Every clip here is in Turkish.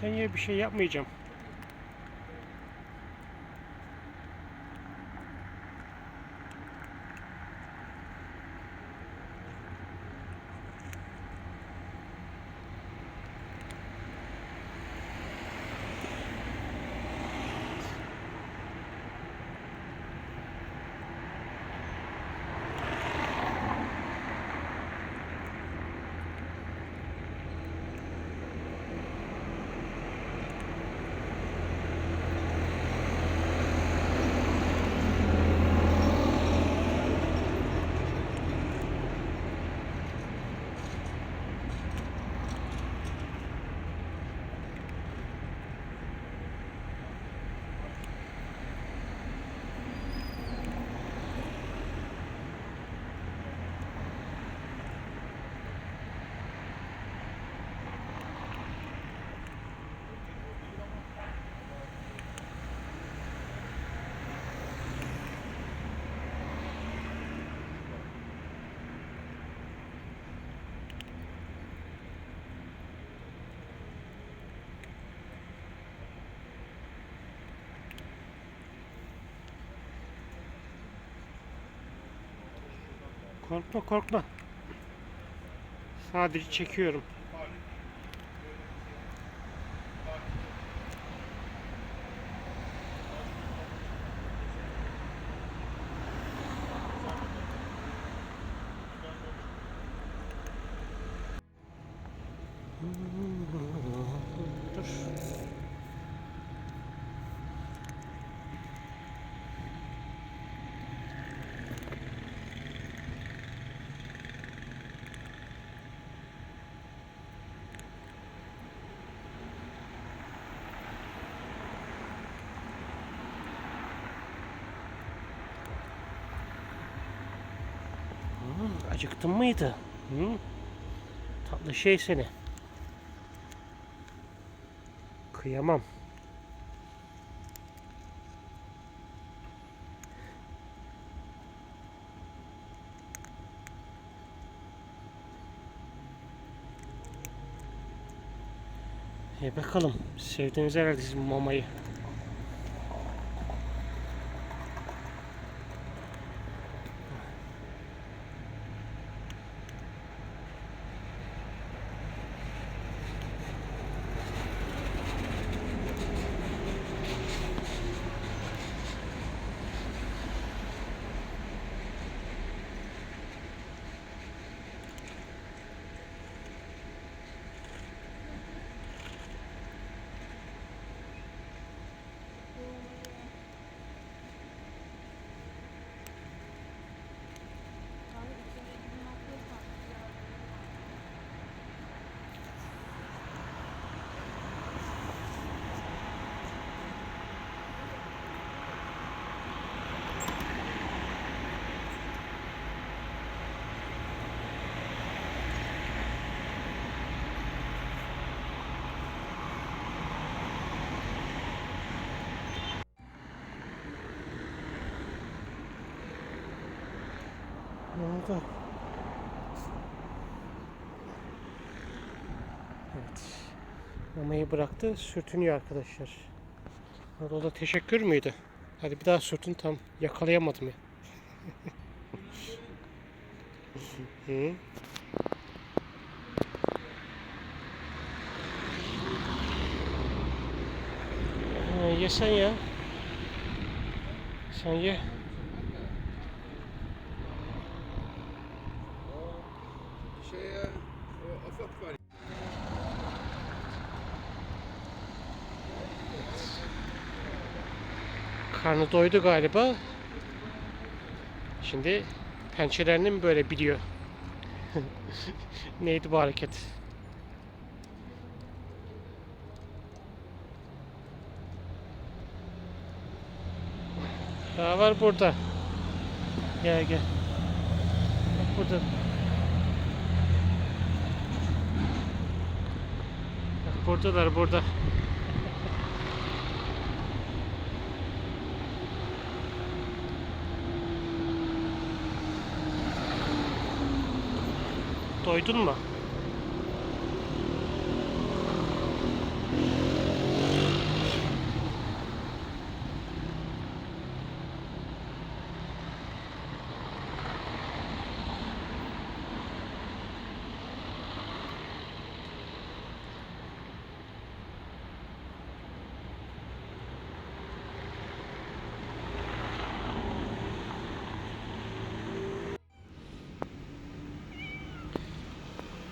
Sen bir şey yapmayacağım. Korkma korkma. Sadece çekiyorum. Dur. Hmm, acıktın mıydı? Hı? Tatlı şey seni. Kıyamam. E bakalım. Sevdiniz herhalde sizin mamayı. Oldu? Evet. Mamayı bıraktı, sürtünüyor arkadaşlar. O da teşekkür müydü? Hadi bir daha sürtün tam yakalayamadım ya. Hı? Ha, ye sen ya. Sen ye. Şeye, o afak var. Karnı doydu galiba. Şimdi pençelerini mi böyle biliyor? Neydi bu hareket? Daha var burada. Gel gel. Bak burada. Bak buradalar burada. Doydun mu?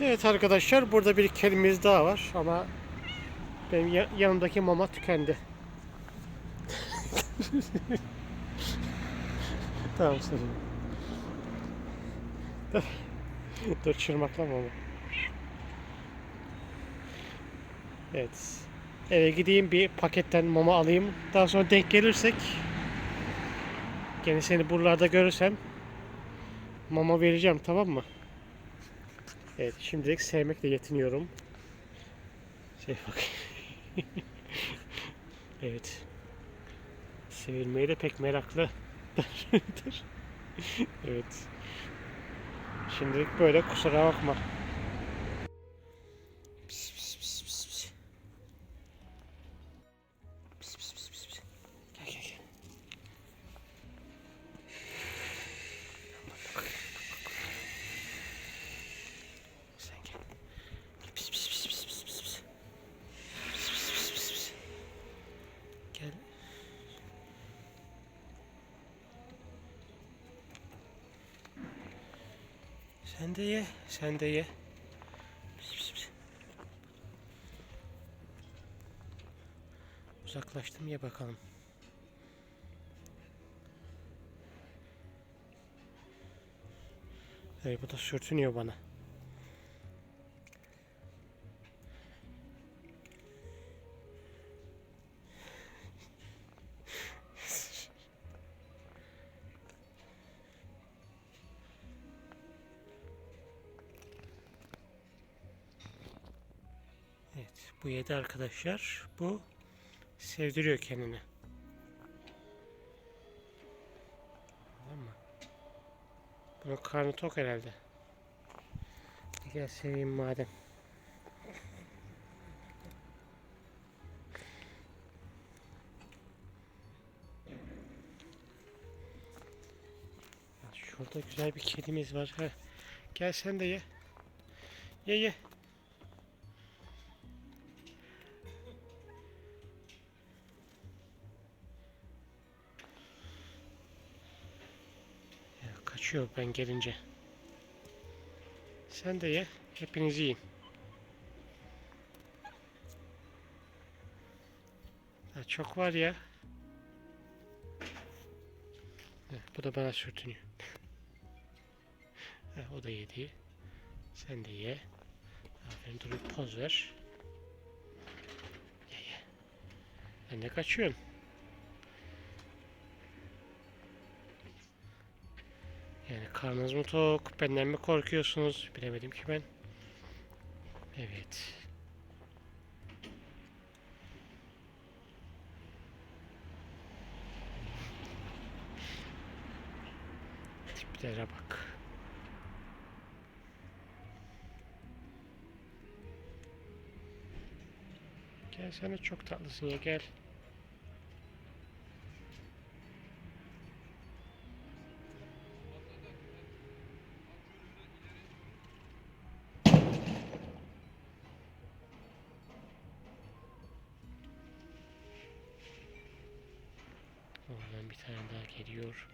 Evet arkadaşlar burada bir kedimiz daha var ama benim ya- yanımdaki mama tükendi. tamam sorun. Dur. Dur çırmakla mama. Evet. Eve gideyim bir paketten mama alayım. Daha sonra denk gelirsek gene seni buralarda görürsem mama vereceğim tamam mı? Evet şimdilik sevmekle yetiniyorum. Şey bak. evet. Sevilmeye de pek meraklı. Evet. Şimdilik böyle kusura bakma. Sen de ye, sen de ye. Uzaklaştım ye bakalım. Hey, bu da sürtünüyor bana. Bu yedi arkadaşlar. Bu sevdiriyor kendini. Anladın mı? Bunun karnı tok herhalde. Gel seveyim madem. Şurada güzel bir kedimiz var. Gel sen de ye. Ye ye. Kaçıyor ben gelince. Sen de ye. Hepiniz yiyin. Ya çok var ya. Heh, bu da bana sürtünüyor. Heh, o da yedi. Sen de ye. Aferin dur bir poz ver. Ye ye. Ya ne kaçıyorsun? Karnınız mı tok, benden mi korkuyorsunuz? Bilemedim ki ben. Evet. Tiplere bak. Gel sen çok tatlısın ya gel. Bir tane daha geliyor.